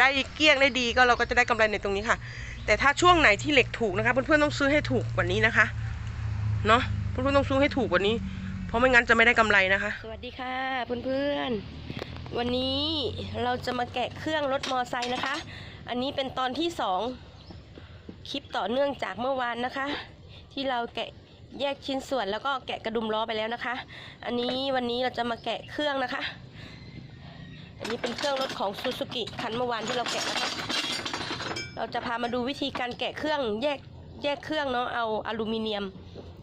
ได้เกลี้ยงได้ดีก็เราก็จะได้กำไรในตรงนี้ค่ะ แต่ถ้าช่วงไหนที่เหล็กถูกนะคะเพื่อนๆต้องซื้อให้ถูกกว่านี้นะคะเนาะเพื่อนๆต้องซื้อให้ถูกกว่านี้ เพราะไม่งั้นจะไม่ได้กำไรนะคะ สวัสดีค่ะเพื่อนๆวันนี้เราจะมาแกะเครื่องรถมอไซค์นะคะ อันนี้เป็นตอนที่สองคลิปต่อเนื่องจากเมื่อวานนะคะ ที่เราแกะแยกชิ้นส่วนแล้วก็แกะกระดุมล้อไปแล้วนะคะ อันนี้วันนี้เราจะมาแกะเครื่องนะคะ อันนี้เป็นเครื่องรถของซูซูกิคันเมื่อวานที่เราแกะนะคะเราจะพามาดูวิธีการแกะเครื่องแยกแยกเครื่องเนาะเอาอลูมิเนียม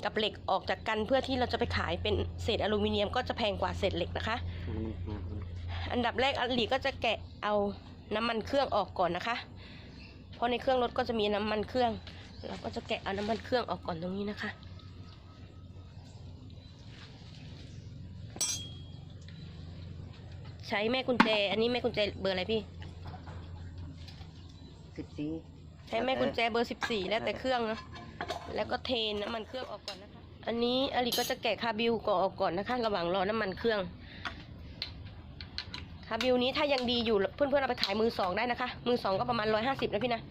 กับเหล็กออกจากกันเพื่อที่เราจะไปขายเป็นเศษอลูมิเนียมก็จะแพงกว่าเศษเหล็กนะคะ อันดับแรกอลีก็จะแกะเอาน้ำมันเครื่องออกก่อนนะคะ เพราะในเครื่องรถก็จะมีน้ำมันเครื่อง เราก็จะแกะเอาน้ำมันเครื่องออกก่อนตรงนี้นะคะ ใช้แม่กุญแจ อันนี้แม่กุญแจเบอร์อะไรพี่ สิบสี่ใช้แม่กุญแจเบอร์14แล้วแต่เครื่องเนาะแล้วก็เทน้ำมันเครื่องออกก่อนนะคะ อันนี้อลิก็จะแกะคาบิวก่อนออกก่อนนะคะ ระหว่างรอน้ำมันเครื่อง คาบิวนี้ถ้ายังดีอยู่เพื่อนๆเอาไปขายมือสองได้นะคะ มือสองก็ประมาณ150นะพี่นะ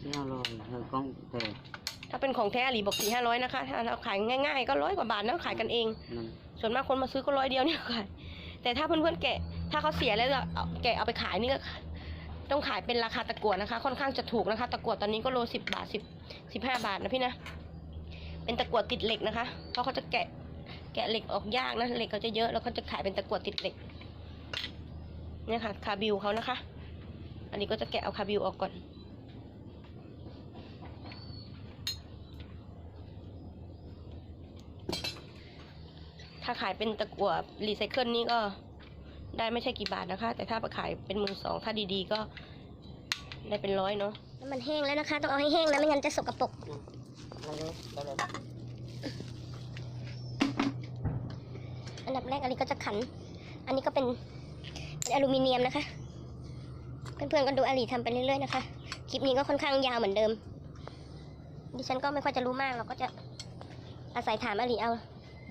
สี่ห้าร้อยเออกล้องแต่ถ้าเป็นของแท้อลีบอกสี่ห้าร้อยนะคะ ถ้าเราขายง่ายๆ ก็ร้อยกว่าบาทนะขายกันเองนั่นส่วนมากคนมาซื้อก็ร้อยเดียวเนี่ยขาย แต่ถ้าเพื่อนๆแกะ ถ้าเขาเสียแล้วจะเอาแกะเอาไปขายนี่ก็ต้องขายเป็นราคาตะกั่วนะคะ ค่อนข้างจะถูกนะคะ ตะกั่วตอนนี้ก็โลสิบบาทสิบสิบห้าบาทนะพี่นะ เป็นตะกั่วติดเหล็กนะคะ เพราะเขาจะแกะแกะเหล็กออกยากนะเหล็กเขาจะเยอะแล้วเขาจะขายเป็นตะกั่วติดเหล็กเนี่ยค่ะคาบิวเขานะคะ อันนี้ก็จะแกะเอาคาบิวออกก่อน ถ้าขายเป็นตะกั่วรีไซเคิลนี่ก็ได้ไม่ใช่กี่บาทนะคะ แต่ถ้าไปขายเป็นมือสองถ้าดีๆก็ได้เป็นร้อยเนาะน้ำมันแห้งแล้วนะคะ ต้องเอาให้แห้งนะไม่งั้นจะสกปรกอันดับแรกอันนี้ก็จะขัน อันนี้ก็เป็นเป็นอลูมิเนียมนะคะ เพื่อนๆก็ดูอาลีทำไปเรื่อยๆนะคะ คลิปนี้ก็ค่อนข้างยาวเหมือนเดิม ดิฉันก็ไม่ค่อยจะรู้มากเราก็จะอาศัยถามอาลีเอา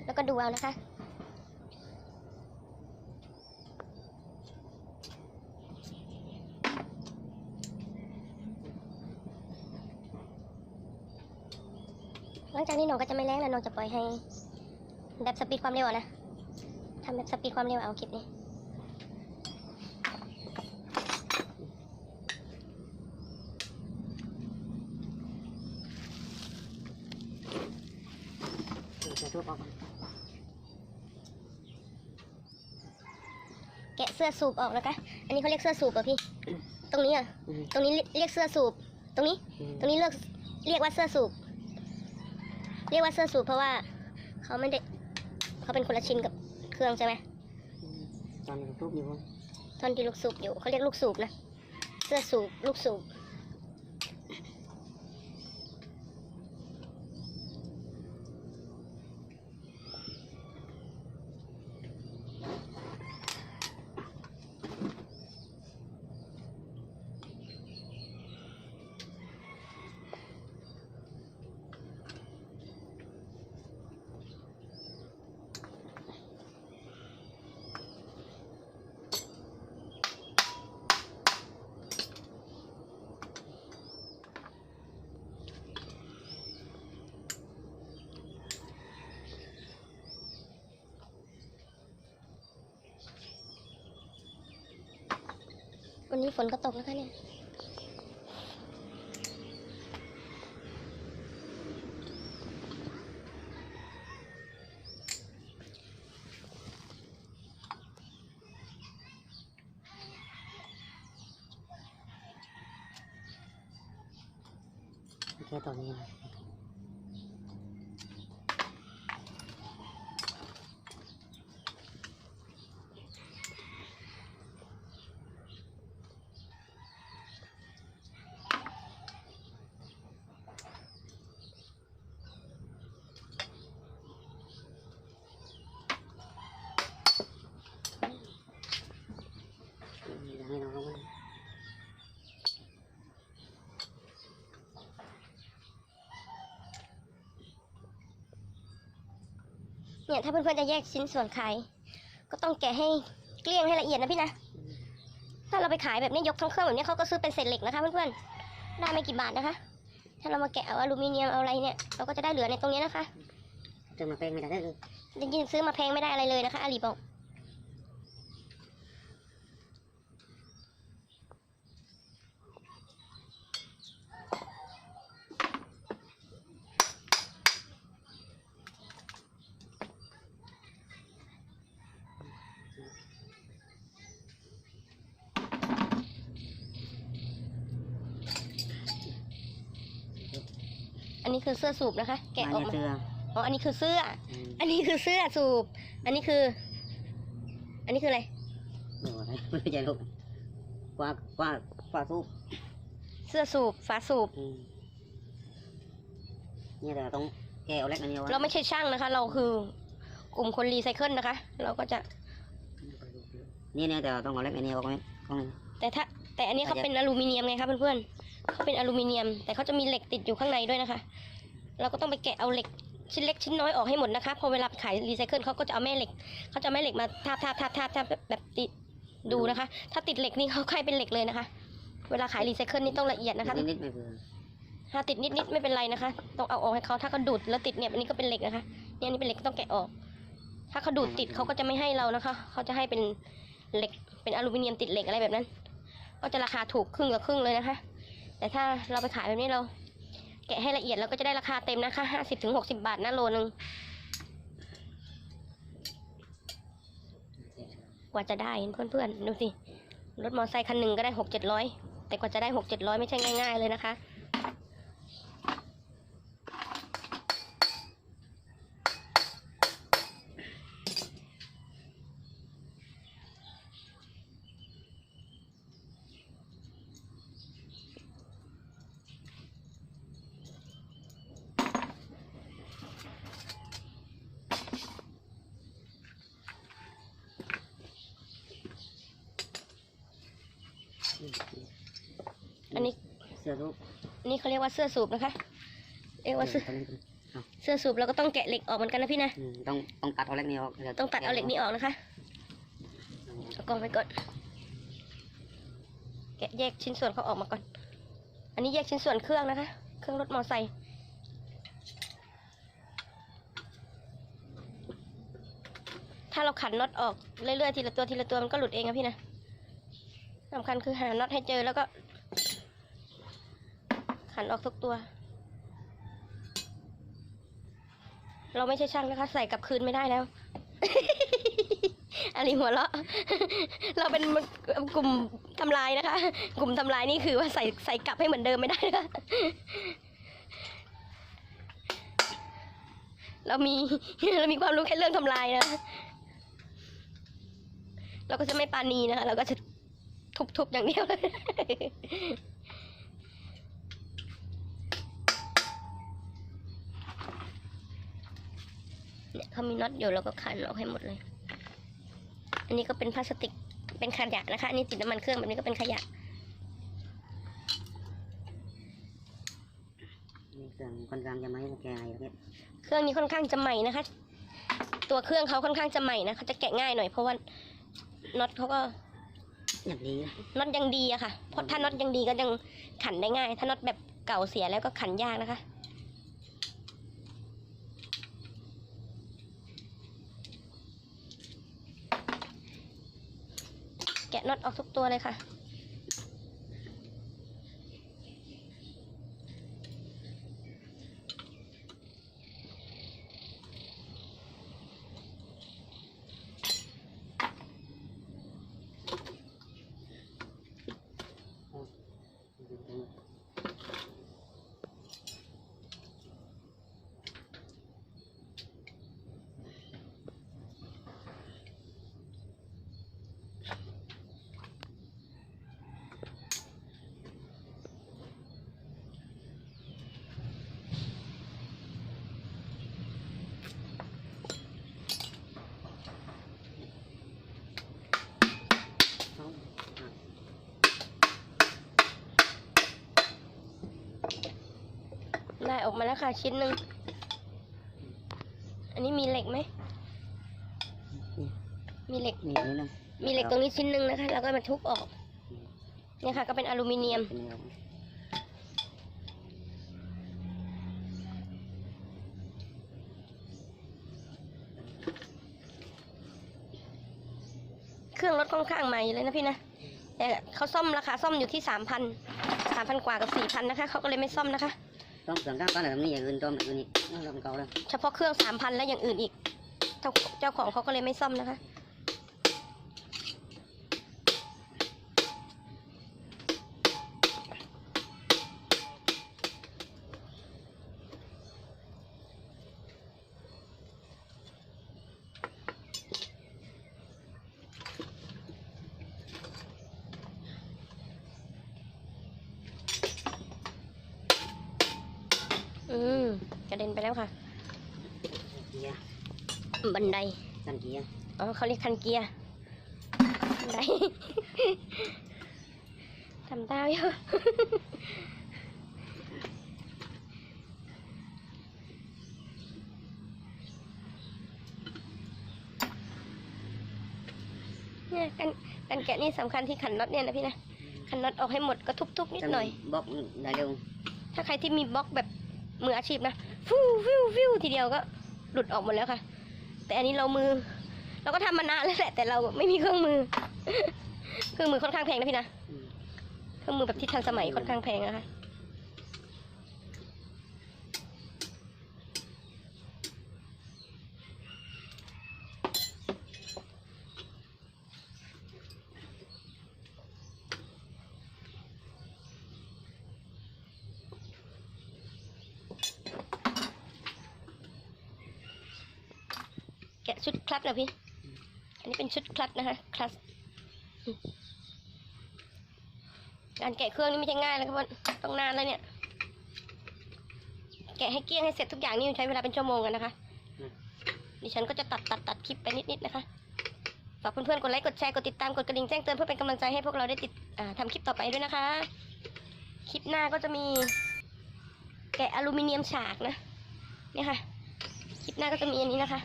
แล้วก็ดูเอานะคะ หลังจากนี้น้องก็จะไม่แรงแล้วน้องจะปล่อยให้แบบสปีดความเร็วนะทำแบบสปีดความเร็วเอาคลิปนี้จะทุบออก แกะเสื้อสูบออกนะคะ อันนี้เขาเรียกเสื้อสูบเหรอพี่ ตรงนี้อะอืมตรงนี้เรียกเสื้อสูบ ตรงนี้อืมตรงนี้เรียกเรียกว่าเสื้อสูบ เรียกว่าเสื้อสูบเพราะว่าเขาไม่ได้เขาเป็นคนละชิ้นกับเครื่องใช่ไหมอืมตอนนี้ทุบอยู่มั้งท่อนที่ลูกสูบอยู่เขาเรียกลูกสูบนะ เสื้อสูบลูกสูบ วันนี้ฝนก็ตกนะคะเนี่ย แค่ตอนนี้นะ อยากให้น้องลงมา เนี่ยถ้าเพื่อนๆจะแยกชิ้นส่วนขาย ก็ต้องแกะให้เกลี้ยงให้ละเอียดนะพี่นะ ถ้าเราไปขายแบบนี้ยกทั้งเครื่องแบบนี้เขาก็ซื้อเป็นเศษเหล็กนะคะเพื่อนๆ ได้ไม่กี่บาทนะคะ ถ้าเรามาแกะเอาอลูมิเนียมเอาอะไรเนี่ยเราก็จะได้เหลือในตรงนี้นะคะจะมาเป็นไม่ได้เลยได้ยินซื้อมาแพงไม่ได้อะไรเลยนะคะอาลีบอก คือเสื้อสูบนะคะ แกะออกมาเสื้ออ๋ออันนี้คือเสื้ออืมอันนี้คือเสื้อสูบ อันนี้คือ อันนี้คืออะไรโอ้โหไม่รู้จะลูกกว่ากว่ากว่าทุกเสื้อสูบฝาสูบอืมเนี่ยแต่ต้องแกะเอาเล็กอันนี้เอาไว้เราไม่ใช่ช่างนะคะ เราคือกลุ่มคนรีไซเคิลนะคะ เราก็จะ นี่เนี่ยแต่ต้องเอาเล็กอันนี้เอาไว้กล้องแต่ถ้าแต่อันนี้เขาเป็นอลูมิเนียมไงคะเพื่อนๆเขาเป็นอลูมิเนียม แต่เขาจะมีเหล็กติดอยู่ข้างในด้วยนะคะ เราก็ต้องไปแกะเอาเหล็กชิ้นเล็กชิ้นน้อยออกให้หมดนะคะ พอเวลาขายรีไซเคิลเขาก็จะเอาแม่เหล็กเขาจะเอาแม่เหล็กมาทาบทาบทาบทาบทาบแบบแบบติดดูนะคะ ถ้าติดเหล็กนี่เขาคล้ายเป็นเหล็กเลยนะคะ เวลาขายรีไซเคิลนี่ต้องละเอียดนะคะ นิดๆไม่เบื่อถ้าติดนิดๆไม่เป็นไรนะคะ ต้องเอาออกให้เขาถ้าเขาดูดแล้วติดเนี่ยอันนี้ก็เป็นเหล็กนะคะ เนี่ยอันนี้เป็นเหล็กต้องแกะออก ถ้าเขาดูดติดเขาก็จะไม่ให้เรานะคะ เขาจะให้เป็นเหล็กเป็นอลูมิเนียมติดเหล็กอะไรแบบนั้น ก็จะราคาถูกครึ่งกับครึ่งเลยนะคะ แต่ถ้าเราไปขายแบบนี้เรา แกะให้ละเอียดเราก็จะได้ราคาเต็มนะคะห้าสิบถึงหกสิบาทนะโลนึงกว่าจะได้เพื่อนๆดูสิรถมอเตอร์ไซค์คันหนึ่งก็ได้หกเจ็ดร้อยแต่กว่าจะได้หกเจ็ดร้อยไม่ใช่ง่าย ๆ เลยนะคะ อันนี้ เสื้อทุก นี่ เขาเรียกว่าเสื้อสูบนะคะเรียกว่าเสื้อเสื้อสูบเราก็ต้องแกะเหล็กออกเหมือนกันนะพี่นะอืมต้องต้องตัดเอาเล็กนี้ออกดี๋ยวต้องตัดเอาเหล็กนี้ออกนะคะเอากล้องไปก่อนแกะแยกชิ้นส่วนเขาออกมาก่อน อันนี้แยกชิ้นส่วนเครื่องนะคะ เครื่องรถมอไซค์ถ้าเราขันน็อตออกเรื่อยๆทีละตัวทีละตัวมันก็หลุดเองอะพี่นะสำคัญคือหาน็อตให้เจอแล้วก็ ขันออกทุกตัว เราไม่ใช่ช่างนะคะ ใส่กลับคืนไม่ได้แล้วอันนี้หัวเราะ เราเป็นกลุ่มทำลายนะคะ กลุ่มทำลายนี่คือว่าใส่ใส่กลับให้เหมือนเดิมไม่ได้นะคะเรามีเรามีความรู้แค่เรื่องทำลายนะ เราก็จะไม่ปานีนะคะเราก็จะทุบๆอย่างเดียวเลย เนี่ยเขามีน็อตอยู่เราก็ขันออกให้หมดเลย อันนี้ก็เป็นพลาสติกเป็นขยะนะคะ อันนี้ติดน้ำมันเครื่องแบบนี้ก็เป็นขยะนี่เครื่องค่อนข้างจะไม่แกะอะไรอย่างเงี้ยเครื่องนี้ค่อนข้างจะใหม่นะคะ ตัวเครื่องเขาค่อนข้างจะใหม่นะเขาจะแกะง่ายหน่อยเพราะว่าน็อตเขาก็อย่างนี้นะน็อตยังดีอะค่ะเพราะถ้าน็อตยังดีก็ยังขันได้ง่าย ถ้าน็อตแบบเก่าเสียแล้วก็ขันยากนะคะ แกะน็อตออกทุกตัวเลยค่ะ กมาแล้วค่ะชิ้นหนึ่ง อันนี้มีเหล็กไหม มีเหล็กนี่นี่นะมีเหล็กตรงนี้ชิ้นหนึ่งนะคะ แล้วก็มาทุบออกอเนี่ยค่ะ ก็เป็นอลูมิเนียมเป็นยังไงเครื่องรถค่อนข้างใหม่เลยนะพี่นะแต่เขาซ่อมราคาซ่อมอยู่ที่สามพันสามพันกว่ากับสี่พันนะคะ เขาก็เลยไม่ซ่อมนะคะ ต้องเสื่อมก้างก้อนอะไรนี่อย่างอื่นต้มอย่างอื่นอีกเราเก่าแล้วเฉพาะเครื่องสามพันและอย่างอื่นอีกเจ้าเจ้าของเขาก็เลยไม่ซ่อมนะคะ นไดกันเกียร์อ๋อเขาเรียกคันเกียร์บันไดทำตาอยู่เนี่ยกันกันแกะนี่สำคัญที่ขันน็อตเนี่ยนะพี่นะขันน็อตออกให้หมดก็ทุบๆนิดหน่อยบล็อกได้เร็วถ้าใครที่มีบล็อกแบบมืออาชีพนะฟิวฟิวฟิวทีเดียวก็หลุดออกหมดแล้วค่ะ แต่อันนี้เรามือ เราก็ทำมานานแล้วแหละแต่เราไม่มีเครื่องมือ เครื่องมือค่อนข้างแพงนะพี่นะอืมเครื่องมือแบบที่ทันสมัยค่อนข้างแพงนะคะ ลัตช์นะพี่ อันนี้เป็นชุดคลัตนะคะคลัตการแกะเครื่องนี่ไม่ใช่ง่ายเลยครับว่าต้องนานแล้วเนี่ย แกะให้เกลี้ยงให้เสร็จทุกอย่างนี่ใช้เวลาเป็นชั่วโมงกันนะคะ ดิฉันก็จะตัดตัดตัดคลิปไปนิดๆนะคะ ฝากเพื่อนๆ กดไลค์ กดแชร์ กดติดตาม กดกระดิ่งแจ้งเตือนเพื่อเป็นกำลังใจให้พวกเราได้ติดอ่าทำคลิปต่อไปด้วยนะคะ คลิปหน้าก็จะมี แกะอลูมิเนียมฉากนะ เนี่ยค่ะ คลิปหน้าก็จะมีอันนี้นะคะ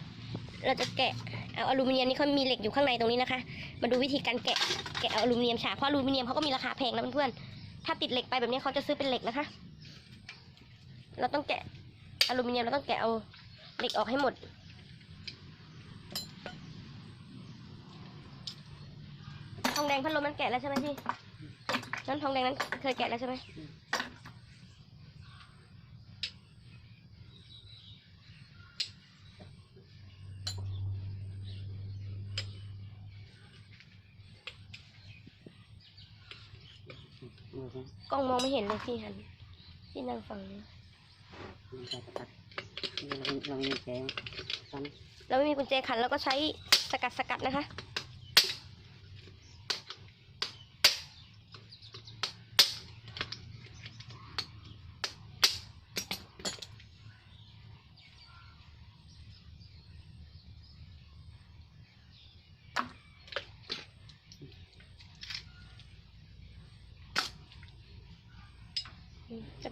เราจะแกะเอาอลูมิเนียมนี่เขามีเหล็กอยู่ข้างในตรงนี้นะคะ มาดูวิธีการแกะแกะเอาอลูมิเนียมฉากเพราะอลูมิเนียมเขาก็มีราคาแพงนะเพื่อนๆถ้าติดเหล็กไปแบบนี้เขาจะซื้อเป็นเหล็กนะคะ เราต้องแกะอลูมิเนียมเราต้องแกะเอาเหล็กออกให้หมดทองแดงพัดลมนั้นแกะแล้วใช่ไหมพี่นั้นทองแดงนั้นเคยแกะแล้วใช่ไหม มือผมกล้องมองไม่เห็นเลยพี่หันพี่นั่งฟังนี้มันจะตัดเราเรามีแกงซ้เราไม่มีกุญแจขันเราก็ใช้สกัดสกัดนะคะ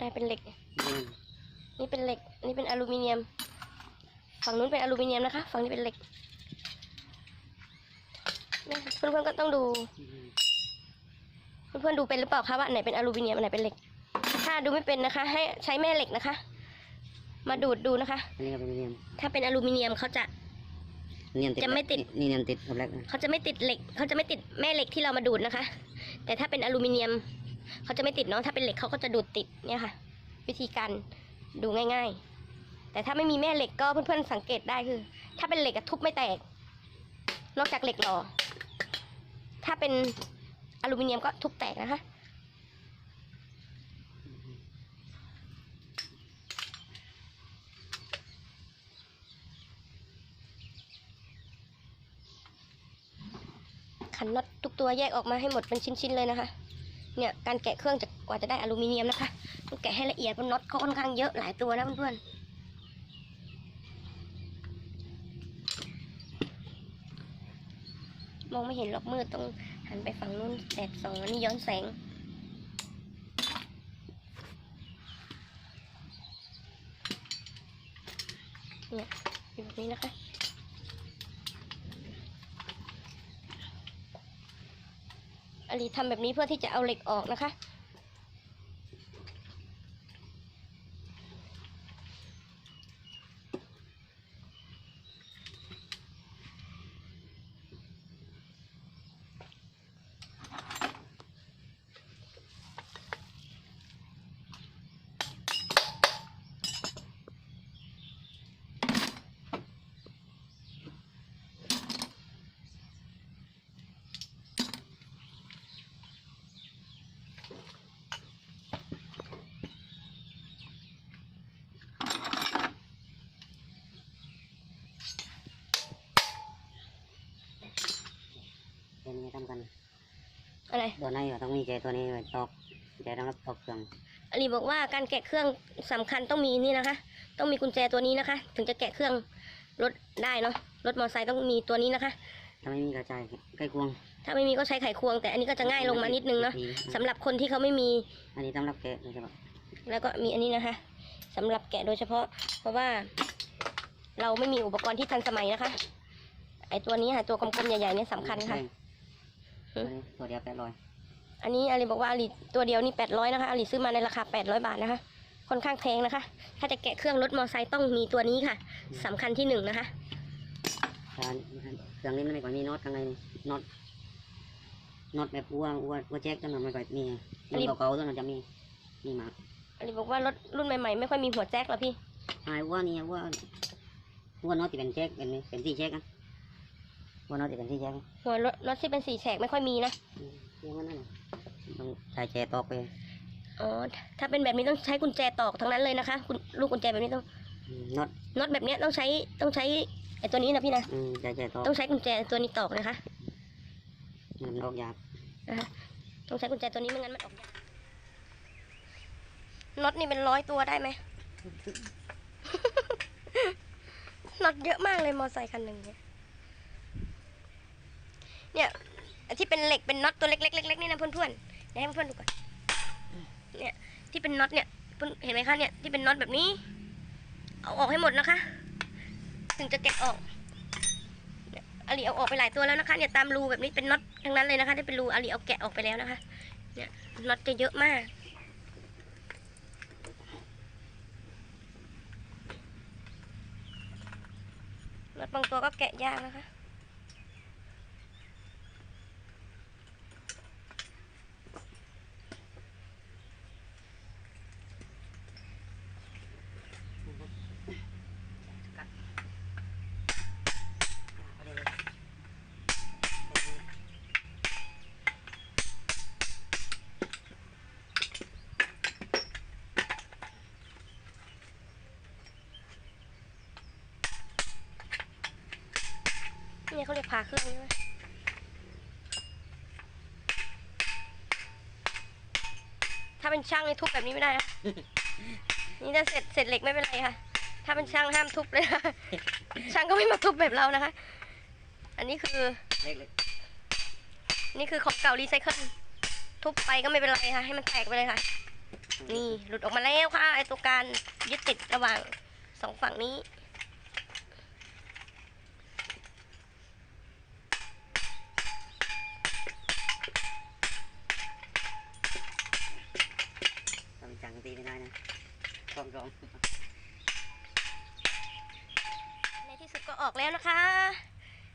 ก็ได้เป็นเหล็กำเดินนี่เป็นเหล็ก นี่เป็นอลูมิเนียม ฝั่งนู้นเป็นอลูมิเนียมนะคะ ฝั่งนี้เป็นเหล็กเนี่ยเพื่อนๆก็ต้องดู เพื่อนๆดูเป็นหรือเปล่าคะว่าอันไหนเป็นอลูมิเนียมอันไหนเป็นเหล็ก ถ้าดูไม่เป็นนะคะ ให้ใช้แม่เหล็กนะคะ มาดูดดูนะคะ อันนี้ก็เป็นเนียม ถ้าเป็นอลูมิเนียมเขาจะเนียมติดจะไม่ติดนี่เนียมติดกับแรกเขาจะไม่ติดเหล็ก เขาจะไม่ติดแม่เหล็กที่เรามาดูดนะคะ แต่ถ้าเป็นอลูมิเนียม เขาจะไม่ติดเนาะถ้าเป็นเหล็กเขาก็จะดูดติดเนี่ยค่ะ วิธีการดูง่าย ๆ แต่ถ้าไม่มีแม่เหล็กก็เพื่อนๆสังเกตได้คือ ถ้าเป็นเหล็กทุบไม่แตก นอกจากเหล็กหล่อถ้าเป็นอลูมิเนียมก็ทุบแตกนะคะขันน็อตทุกตัวแยกออกมาให้หมดเป็นชิ้นๆเลยนะคะ เนี่ยการแกะเครื่องจะกว่าจะได้อลูมิเนียมนะคะต้องแกะให้ละเอียดเพราะน็อตเขาค่อนข้างเยอะหลายตัวนะเพื่อนๆมองไม่เห็นหรอกมืดต้องหันไปฝั่งนู้นแดดส่องอันนี้ย้อนแสงเนี่ยแบบนี้นะคะ อลีทำแบบนี้เพื่อที่จะเอาเหล็กออกนะคะ อะไรตัวไหนก็ต้องมีใจตัวนี้ไว้ตอกใจต้องรับตอกเครื่องอลีบอกว่าการแกะเครื่องสำคัญต้องมีนี่นะคะ ต้องมีกุญแจตัวนี้นะคะ ถึงจะแกะเครื่องรถได้เนาะรถมอเตอร์ไซค์ต้องมีตัวนี้นะคะ ถ้าไม่มีกระจายใกล้กวง ถ้าไม่มีก็ใช้ไขควง แต่อันนี้ก็จะง่ายลงมานิดนึงเนาะสำหรับคนที่เขาไม่มี อันนี้ต้องรับแกะโดยเฉพาะแล้วก็มีอันนี้นะคะสำหรับแกะโดยเฉพาะ เพราะว่าเราไม่มีอุปกรณ์ที่ทันสมัยนะคะ ไอตัวนี้ค่ะตัวกลมๆใหญ่ๆเนี่ยสำคัญค่ะตัวนี้ ตัวเดียวแปดร้อยอันนี้อาลีบอกว่าอาลีตัวเดียวนี่แปดร้อยนะคะอาลีซื้อมาในราคาแปดร้อยบาทนะคะ ค่อนข้างแพงนะคะ ถ้าจะแกะเครื่องรถมอเตอร์ไซค์ต้องมีตัวนี้ค่ะสำคัญที่หนึ่งนะคะถ้าเครื่องนี้มันไม่ค่อยมีน็อตข้างในน็อตน็อตแบบอ้วนอ้วนอ้วนแจ็คจังหน่อยไม่ค่อยมีอันนี้รุ่นเก่าๆตัวนั้นจะมีมีมากอาลีบอกว่ารถรุ่นใหม่ๆไม่ค่อยมีหัวแจ็คหรอกพี่ไอ้ว่านี่ว่าว่าน็อตที่เป็นแจ็คเป็นเป็นที่แจ็คนะ ว่าน็อตที่เป็นที่แจ็คหัวรถรถที่เป็นสีแฉกไม่ค่อยมีนะอืมเรื่องนั้นน่ะต้องใช้แชร์ตอกไปอ๋อถ้าเป็นแบบนี้ต้องใช้กุญแจตอกทั้งนั้นเลยนะคะคุณลูกกุญแจแบบนี้ต้องอืมน็อตน็อตแบบเนี้ยต้องใช้ต้องใช้ไอตัวนี้นะพี่นะอืมใช้แชร์ตอกต้องใช้กุญแจตัวนี้ตอกนะคะมันออกยากต้องใช้กุญแจตัวนี้ไม่งั้นมันออกยากน็อตนี่เป็นร้อยตัวได้ไหมน็อตเยอะมากเลยมอไซค์คันหนึ่งเนี่ย เนี่ยที่เป็นเหล็กเป็นน็อตตัวเล็กๆเล็กๆนี่นะเพื่อนๆเดี๋ยวให้เพื่อนๆดูก่อนเนี่ยที่เป็นน็อตเนี่ยเพื่อนเห็นไหมคะเนี่ยที่เป็นน็อตแบบนี้ เอาออกให้หมดนะคะ ถึงจะแกะออกเนี่ยอาลีเอาออกไปหลายตัวแล้วนะคะเนี่ยตามรูแบบนี้เป็นน็อตทั้งนั้นเลยนะคะที่เป็นรูอาลีเอาแกะออกไปแล้วนะคะเนี่ยน็อตจะเยอะมากน็อตบางตัวก็แกะยากนะคะ เขาเรียกผ่าเครื่องใช่ไหมถ้าเป็นช่างนี่ทุบแบบนี้ไม่ได้นะนี่ถ้าเสร็จเสร็จเหล็กไม่เป็นไรค่ะ ถ้าเป็นช่างห้ามทุบเลยนะช่างก็ไม่มาทุบแบบเรานะคะ อันนี้คือ เล็กนี่คือของเก่ารีไซเคิลทุบไปก็ไม่เป็นไรค่ะ ให้มันแตกไปเลยค่ะๆนี่หลุดออกมาแล้วค่ะไอตัวการยึดติดระหว่างสองฝั่งนี้ ในที่สุดก็ออกแล้วนะคะ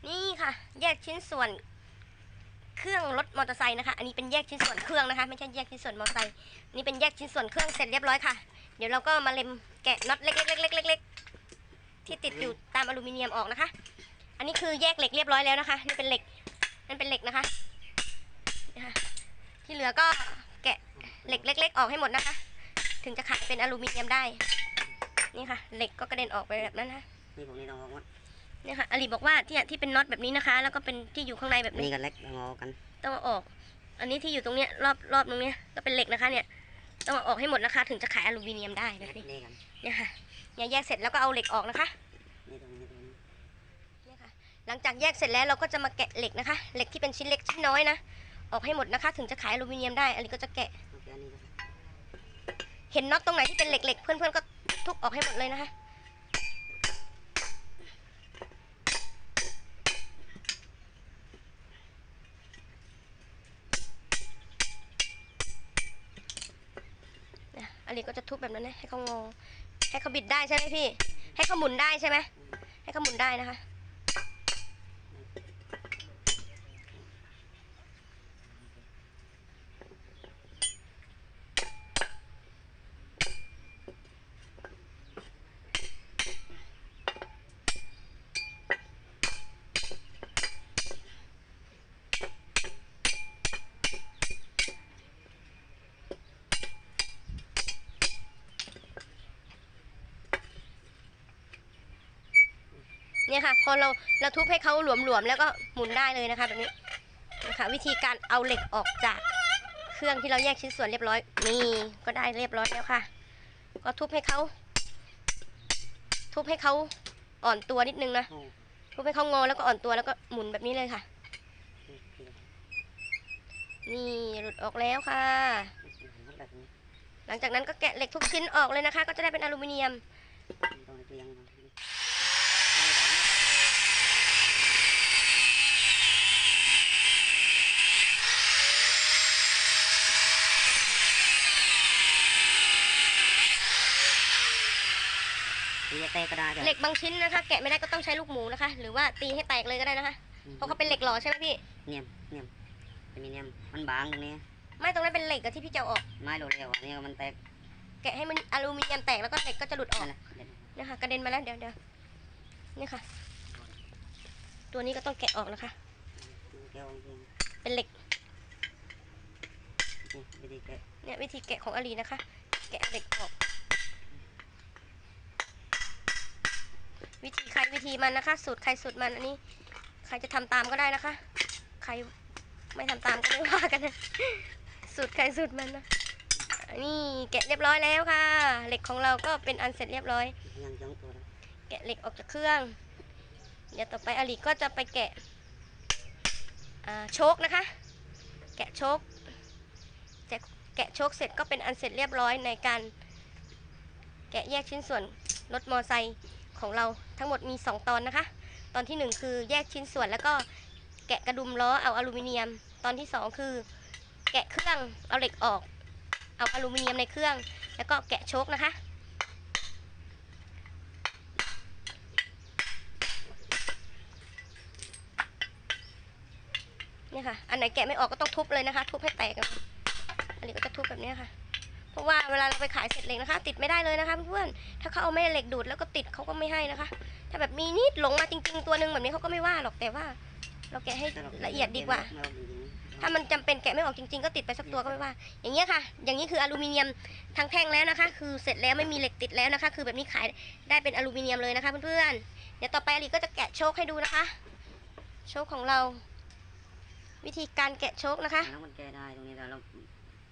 นี่ค่ะ แยกชิ้นส่วน เครื่องรถมอเตอร์ไซค์นะคะ อันนี้เป็นแยกชิ้นส่วนเครื่องนะคะ ไม่ใช่แยกชิ้นส่วนมอเตอร์ไซค์นี่เป็นแยกชิ้นส่วนเครื่องเสร็จเรียบร้อยค่ะ เดี๋ยวเราก็มาเล็มแกะน็อตเล็กๆๆๆๆที่ติดอยู่ตามอลูมิเนียมออกนะคะ อันนี้คือแยกเหล็กเรียบร้อยแล้วนะคะ นี่เป็นเหล็กนั่นเป็นเหล็กนะคะนี่ค่ะที่เหลือก็แกะเหล็กเล็ก ๆ ออกให้หมดนะคะ ถึงจะขายเป็นอลูมิเนียมได้ นี่ค่ะ เหล็กก็กระเด็นออกไปแบบนั้นนะคะนี่ผมนี่ต้องออกหมดเนี่ยค่ะอลีบอกว่าที่ที่เป็นน็อตแบบนี้นะคะ แล้วก็เป็นที่อยู่ข้างในแบบนี่นี้กันเล็กต้องออกกัน ต้องเอาออก อันนี้ที่อยู่ตรงเนี้ยรอบรอบตรงเนี้ยก็เป็นเหล็กนะคะ เนี่ย ต้องเอาออกให้หมดนะคะ ถึงจะขายอลูมิเนียมได้แบบนี้นี่กันเนี่ยค่ะเนี่ยแยกเสร็จแล้วก็เอาเหล็กออกนะคะนี่ตรงนี้ตรงนี้เนี่ยค่ะ หลังจากแยกเสร็จแล้วเราก็จะมาแกะเหล็กนะคะ เหล็กที่เป็นชิ้นเล็กชิ้นน้อยนะ ออกให้หมดนะคะ ถึงจะขายอลูมิเนียมได้อลีก็จะแกะโอ เห็นน็อตตรงไหนที่เป็นเหล็กๆ เพื่อนๆก็ทุกออกให้หมดเลยนะคะอันนี้ก็จะทุบแบบนั้นนะให้เขางง ให้เขาบิดได้ใช่ไหมพี่ ให้เขาหมุนได้ใช่ไหมให้เขาหมุนได้นะคะ เนี่ยค่ะ พอเราเราทุบให้เขาหลวมๆแล้วก็หมุนได้เลยนะคะ แบบนี้นะคะวิธีการเอาเหล็กออกจากเครื่องที่เราแยกชิ้นส่วนเรียบร้อย นี่ก็ได้เรียบร้อยแล้วค่ะ ก็ทุบให้เขาทุบให้เขาอ่อนตัวนิดนึงนะโอ้ทุบให้เขางอแล้วก็อ่อนตัวแล้วก็หมุนแบบนี้เลยค่ะ นี่หลุดออกแล้วค่ะแบบนี้หลังจากนั้นก็แกะเหล็กทุกชิ้นออกเลยนะคะ ก็จะได้เป็นอลูมิเนียม ต้องเรียงก่อน ตีแตกก็ได้เหล็กบางชิ้นนะคะ แกะไม่ได้ก็ต้องใช้ลูกหมูนะคะ หรือว่าตีให้แตกเลยก็ได้นะคะ เพราะเขาเป็นเหล็กหล่อใช่ไหมพี่ เนียมเนียมจะมีเนียมมันบางตรงนี้ ไม่ตรงนั้นเป็นเหล็กอะที่พี่จะเอาออก ไม้โรเร็วอันนี้มันแตก แกะให้มันอลูมิเนียมแตกแล้วก็เหล็กก็จะหลุดออกนั่นแหละเด็ดเนี่ยค่ะกระเด็นมาแล้วเดี๋ยวเดี๋ยวนี่ค่ะ ตัวนี้ก็ต้องแกะออกนะคะแก้วจริงเป็นเหล็กนี่วิธีแกะเนี่ยวิธีแกะของอาลีนะคะ แกะเหล็กออก วิธีใครวิธีมันนะคะ สูตรใครสูตรมันอันนี้ ใครจะทำตามก็ได้นะคะ ใครไม่ทำตามก็ไม่ว่ากันนะสูตรใครสูตรมันนะนี่แกะเรียบร้อยแล้วค่ะ เหล็กของเราก็เป็นอันเสร็จเรียบร้อย แกะเหล็กออกจากเครื่อง เดี๋ยวต่อไปอลีก็จะไปแกะโชคนะคะ แกะโชคแกะโชคเสร็จก็เป็นอันเสร็จเรียบร้อยในการ แกะแยกชิ้นส่วนรถมอไซค์ ของเราทั้งหมดมี 2 ตอนนะคะ ตอนทีหนึ่1 คือแยกชิ้นส่วนแล้วก็แกะกระดุมล้อเอาอลูมิเนียม ตอนที่ 2 คือ แกะเครื่องเอาเหล็กออก เอาอลูมิเนียมในเครื่อง แล้วก็แกะโชคนะคะเนี่ยค่ะ อันไหนแกะไม่ออกก็ต้องทุบเลยนะคะ ทุบให้แตกอะอันนี้ก็จะทุบแบบนี้ค่ะ เพราะว่าเวลาเราไปขายเสร็จเหล็กนะคะ ติดไม่ได้เลยนะคะเพื่อนๆถ้าเขาเอาแม่เหล็กดูดแล้วก็ติดเขาก็ไม่ให้นะคะ ถ้าแบบมีนิดหลงมาจริง ๆ ตัวหนึ่งแบบนี้เขาก็ไม่ว่าหรอกแต่ว่า เราแกะให้ละเอียดดีกว่า ถ้ามันจำเป็นแกะไม่ออกจริง ๆ ก็ติดไปสักตัวก็ไม่ว่า อย่างเงี้ยค่ะ อย่างนี้คืออลูมิเนียมทั้งแท่งแล้วนะคะ คือเสร็จแล้วไม่มีเหล็กติดแล้วนะคะ คือแบบนี้ขายได้เป็นอลูมิเนียมเลยนะคะเพื่อนๆเดี๋ยวต่อไปอลีก็จะแกะโชคให้ดูนะคะ โชคของเรา วิธีการแกะโชคนะคะมันแก้ได้ตรงนี้แต่เรา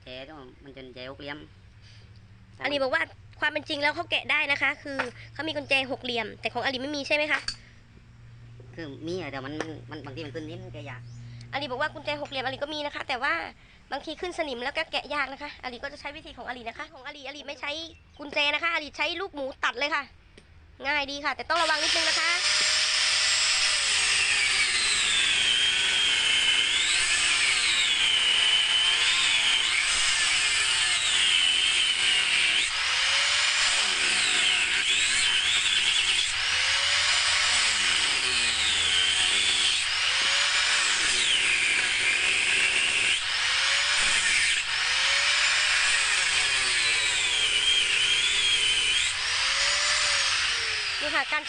แก้ต้องมันจะแก้หกเหลี่ยมอาลีบอกว่าความเป็นจริงแล้วเขาแกะได้นะคะ คือเขามีกุญแจหกเหลี่ยม แต่ของอาลีไม่มีใช่ไหมคะคือมีอะแต่มันมันบางทีมันขึ้นนิ้นแกยากอาลีบอกว่ากุญแจหกเหลี่ยมอาลีก็มีนะคะ แต่ว่าบางทีขึ้นสนิมแล้วก็แกะยากนะคะอาลีก็จะใช้วิธีของอาลีนะคะ ของอาลีอาลีไม่ใช้กุญแจนะคะอาลีใช้ลูกหมูตัดเลยค่ะ ง่ายดีค่ะ แต่ต้องระวังนิดนึงนะคะ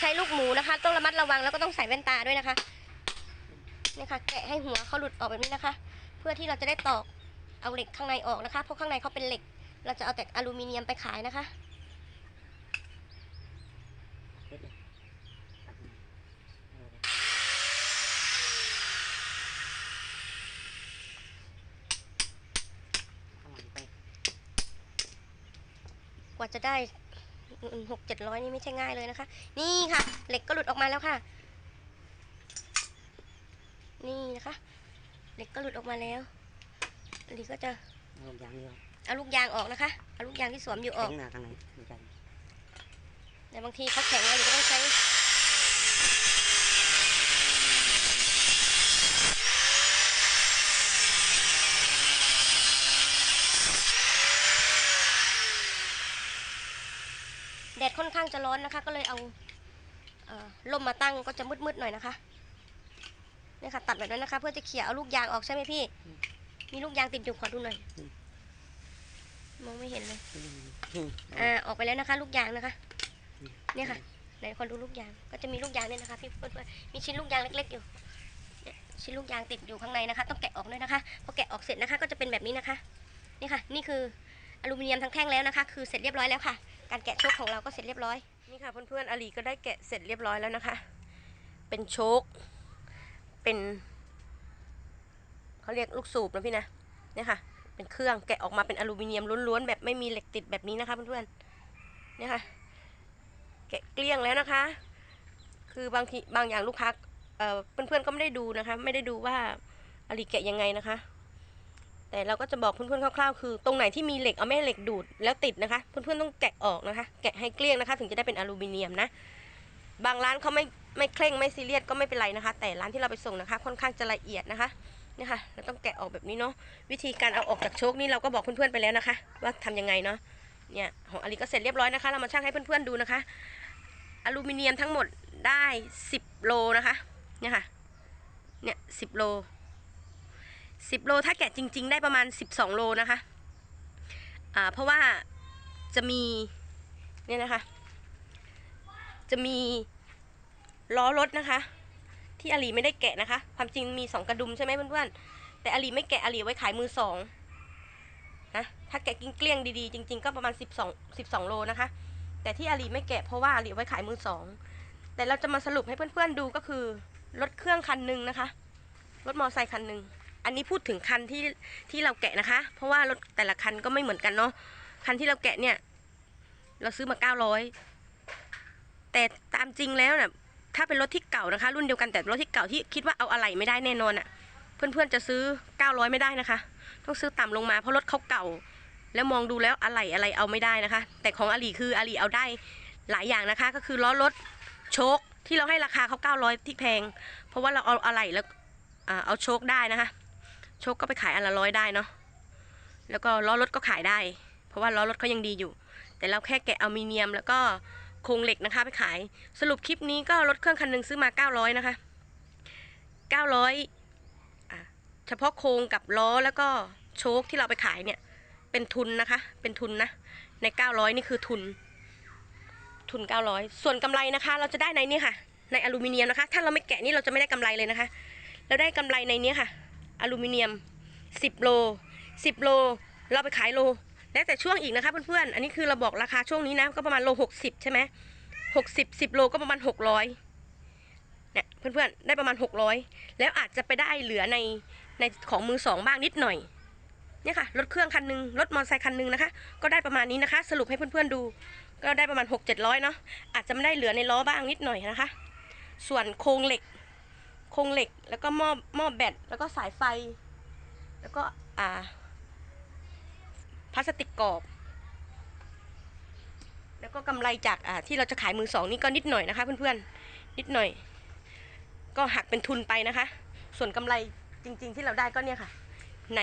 ใช้ลูกหมูนะคะ ต้องระมัดระวังแล้วก็ต้องใส่แว่นตาด้วยนะคะนี่ค่ะ แกะให้หัวเขาหลุดออกแบบนี้นะคะ เพื่อที่เราจะได้ตอกเอาเหล็กข้างในออกนะคะเพราะข้างในเขาเป็นเหล็ก เราจะเอาแต่อลูมิเนียมไปขายนะคะกว่าจะได้ หกเจ็ดร้อยนี่ไม่ใช่ง่ายเลยนะคะ นี่ค่ะ เหล็กก็หลุดออกมาแล้วค่ะ นี่นะคะ เหล็กก็หลุดออกมาแล้วอันนี้ก็จะเอาอย่างเดียวเอาลูกยางออกนะคะ เอาลูกยางที่สวมอยู่อแข็อกงหน้าทางไหนไม่ใช่แต่บางทีเขาแข็งเราก็ต้องใช้ แดด ค่อนข้างจะร้อนนะคะ ก็เลยเอาเอ่อล่มมาตั้งก็จะมืดๆหน่อยนะคะเนี่ยค่ะตัดแบบนั้นนะคะ เพื่อจะเขี่ยเอาลูกยางออกใช่ไหมพี่ มีลูกยางติดอยู่ขอดูหน่อยมองไม่เห็นเลยอ่าออกไปแล้วนะคะ ลูกยางนะคะเนี่ยค่ะไหนคนดูลูกยางก็จะมีลูกยางเนี่ยนะคะ พี่เพื่อนๆมีชิ้นลูกยางเล็ก ๆ อยู่เนี่ยชิ้นลูกยางติดอยู่ข้างในนะคะ ต้องแกะออกด้วยนะคะพอแกะออกเสร็จนะคะ ก็จะเป็นแบบนี้นะคะ นี่ค่ะ นี่คือ อลูมิเนียมทั้งแท่งแล้วนะคะ คือเสร็จเรียบร้อยแล้วค่ะ การแกะโชคของเราก็เสร็จเรียบร้อย นี่ค่ะเพื่อนๆอาลีก็ได้แกะเสร็จเรียบร้อยแล้วนะคะ เป็นโชค เป็นเขาเรียกลูกสูบนะพี่นะ เนี่ยค่ะ เป็นเครื่องแกะออกมาเป็นอลูมิเนียมล้วนๆแบบไม่มีเหล็กติดแบบนี้นะคะเพื่อนๆ เนี่ยค่ะ แกะเกลี้ยงแล้วนะคะ คือบางทีบางอย่างลูกค้าเอ่อเพื่อนๆก็ไม่ได้ดูนะคะ ไม่ได้ดูว่าอาลีแกะยังไงนะคะ แต่เราก็จะบอกเพื่อนๆคร่าวๆ คือตรงไหนที่มีเหล็กเอาแม่เหล็กดูดแล้วติดนะคะ เพื่อนๆต้องแกะออกนะคะ แกะให้เกลี้ยงนะคะ ถึงจะได้เป็นอลูมิเนียมนะ บางร้านเขาไม่ไม่เคร่งไม่ซีเรียสก็ไม่เป็นไรนะคะ แต่ร้านที่เราไปส่งนะคะ ค่อนข้างจะละเอียดนะคะเนี่ยค่ะเราต้องแกะออกแบบนี้เนาะวิธีการเอาออกจากโชคนี่เราก็บอกเพื่อนๆไปแล้วนะคะ ว่าทำยังไงเนาะเนี่ยของอลีก็เสร็จเรียบร้อยนะคะ เรามาชั่งให้เพื่อนๆดูนะคะ อลูมิเนียมทั้งหมดได้ 10 โลนะคะเนี่ยค่ะเนี่ยสิโล 10 โลถ้าแกะจริง ๆ ได้ประมาณ 12 โลนะคะอ่าเพราะว่าจะมีเนี่ยนะคะ จะมีล้อรถนะคะ ที่อาลีไม่ได้แกะนะคะ ความจริงมีสองกระดุมใช่ไหมเพื่อนๆ แต่อาลีไม่แกะอาลีไว้ขายมือสองนะถ้าแกะกิ้งเกลี้ยงดีๆ จริง ๆ ก็ประมาณ 12 12 โลนะคะ แต่ที่อาลีไม่แกะเพราะว่าอาลีไว้ขายมือสองแต่เราจะมาสรุปให้เพื่อนๆดูก็คือรถเครื่องคันหนึ่งนะคะรถมอเตอร์ไซค์คันหนึ่ง อันนี้พูดถึงคันที่ที่เราแกะนะคะ เพราะว่ารถแต่ละคันก็ไม่เหมือนกันเนาะคันที่เราแกะเนี่ย เราซื้อมา900แต่ตามจริงแล้วน่ะถ้าเป็นรถที่เก่านะคะ รุ่นเดียวกันแต่รถที่เก่าที่คิดว่าเอาอะไหล่ไม่ได้แน่นอนอะ เพื่อนๆจะซื้อ900ไม่ได้นะคะ ต้องซื้อต่ำลงมาเพราะรถเขาเก่า แล้วมองดูแล้วอะไหล่อะไรเอาไม่ได้นะคะ แต่ของอาลีคืออาลีเอาได้หลายอย่างนะคะ ก็คือล้อรถโชคที่เราให้ราคาเขา900ที่แพง เพราะว่าเราเอาอะไหล่แล้วเอาโชคได้นะคะ โชคก็ไปขายอันละร้อยได้เนาะแล้วก็ล้อรถก็ขายได้ เพราะว่าล้อรถเขายังดีอยู่ แต่เราแค่แกะอลูมิเนียมแล้วก็โครงเหล็กนะคะไปขาย สรุปคลิปนี้ก็รถเครื่องคันหนึ่งซื้อมา 900 นะคะ 900อะเฉพาะโครงกับล้อแล้วก็โชคที่เราไปขายเนี่ย เป็นทุนนะคะ เป็นทุนนะ ใน 900 นี่คือทุน ทุน 900 ส่วนกำไรนะคะ เราจะได้ในนี่ค่ะ ในอลูมิเนียมนะคะ ถ้าเราไม่แกะนี่เราจะไม่ได้กำไรเลยนะคะ เราได้กำไรในนี้ค่ะ อลูมิเนียม 10 โล 10 โล เราไปขายโล แล้วแต่ช่วงอีกนะคะเพื่อนๆ อันนี้คือเราบอกราคาช่วงนี้นะ ก็ประมาณโลหกสิบใช่ไหมหกสิบสิบโลก็ประมาณหกร้อยเนี่ยเพื่อนๆ ได้ประมาณหกร้อยแล้วอาจจะไปได้เหลือในในของมือสองบ้างนิดหน่อยเนี่ยค่ะรถเครื่องคันหนึงรถมอเตอร์ไซค์คันหนึงนะคะ ก็ได้ประมาณนี้นะคะ สรุปให้เพื่อนๆดู ก็ได้ประมาณหกเจ็ดร้อยเนาะอาจจะไม่ได้เหลือในล้อบ้างนิดหน่อยนะคะ ส่วนโครงเหล็ก โครงเหล็กแล้วก็หม้อหม้อแบตแล้วก็สายไฟ แล้วก็อ่าพลาสติกกรอบ แล้วก็กำไรจากอ่าที่เราจะขายมือสองนี่ก็นิดหน่อยนะคะ เพื่อนๆนิดหน่อย ก็หักเป็นทุนไปนะคะ ส่วนกำไรจริง ๆ ที่เราได้ก็เนี่ยค่ะ ใน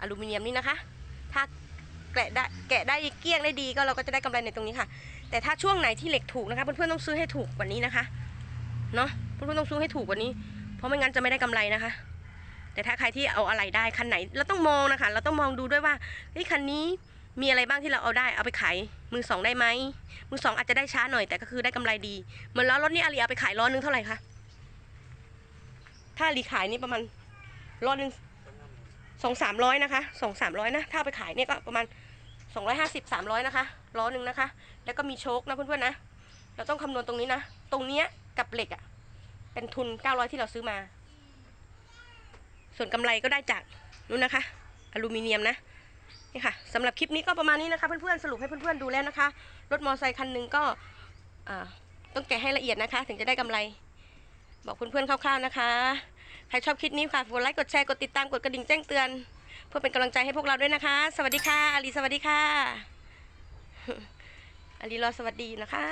อลูมิเนียมนี่นะคะ ถ้าแกะได้แกะได้เกลี้ยงได้ดีก็เราก็จะได้กำไรในตรงนี้ค่ะ แต่ถ้าช่วงไหนที่เหล็กถูกนะคะเพื่อนๆต้องซื้อให้ถูกกว่านี้นะคะ เนาะเพื่อนๆต้องซื้อให้ถูกกว่านี้ เพราะไม่งั้นจะไม่ได้กำไรนะคะ แต่ถ้าใครที่เอาอะไรได้คันไหนเราต้องมองนะคะ เราต้องมองดูด้วยว่าเฮ้ยคันนี้มีอะไรบ้างที่เราเอาได้เอาไปขายมือสองได้ไหมมือสองอาจจะได้ช้าหน่อยแต่ก็คือได้กำไรดีเหมือนล้อรถนี่อาลีเอาไปขายล้อนึงเท่าไหร่คะถ้าอาลีขายนี่ประมาณล้อนึงสองสามร้อยนะคะสองสามร้อยนะถ้าเอาไปขายเนี่ยก็ประมาณสองร้อยห้าสิบสามร้อยนะคะล้อหนึ่งนะคะ แล้วก็มีโชคนะเพื่อนๆนะ เราต้องคำนวณตรงนี้นะ ตรงเนี้ย กับเหล็กอะ่ะ เป็นทุนเก้าร้อยที่เราซื้อมา ส่วนกำไรก็ได้จากนู้นนะคะ อลูมิเนียมนะนี่ค่ะสำหรับคลิปนี้ก็ประมาณนี้นะคะเพื่อนๆสรุปให้เพื่อนๆดูแล้วนะคะ รถมอเตอร์ไซค์คันหนึ่งก็ต้องแกะให้ละเอียดนะคะ ถึงจะได้กำไร บอกเพื่อนๆคร่าวๆนะคะใครชอบคลิปนี้ฝากกดไลค์กดแชร์กดติดตามกดกระดิ่งแจ้งเตือน เพื่อเป็นกำลังใจให้พวกเราด้วยนะคะ สวัสดีค่ะอาลีสวัสดีค่ะอาลีรอสวัสดีนะคะ